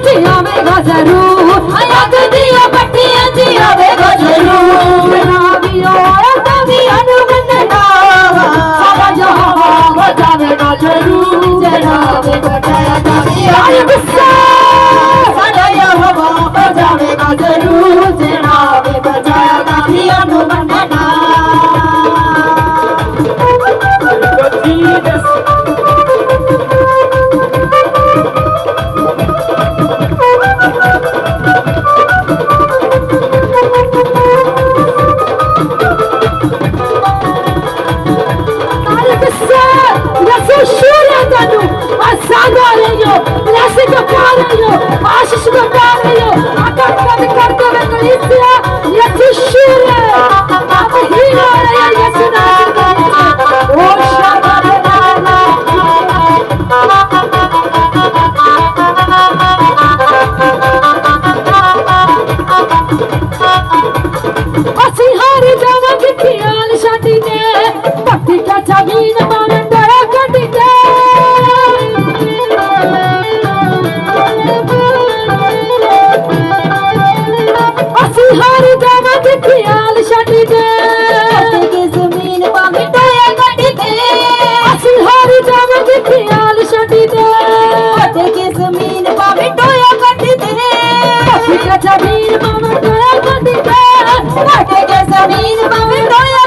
ਚ ਆਵੇਗਾ ਜ਼ਰੂਰ ਅੱਗ ਦੀਆਂ ਬੱਟੀਆਂ ਚ ਆਵੇਗਾ ਜ਼ਰੂਰ ਨਾ ਵੀ ਔਰਤਾਂ ਵੀ ਅਨੁਬੰਧਨਾ ਸਾਰਾ ਜਹਾਨ ਹੋ ਜਾਵੇਗਾ ਜ਼ਰੂਰ ਜਨਾਬ ਬਟਾਇਆ ਜਾਵੇ ਆਏ ਗੁੱਸਾ ਜੈਸਾ ਵੀਰ ਮਮਰ ਕੋਇਆ ਕੋਤੀ ਤੇ। ਸਾਡੇ ਜੈਸਾ ਵੀਰ ਮਮਰ ਕੋਇਆ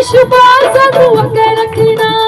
وشبع صدرك لكنا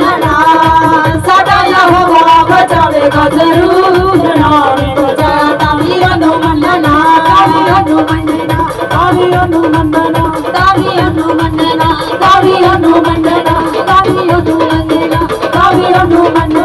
বলো হনুমান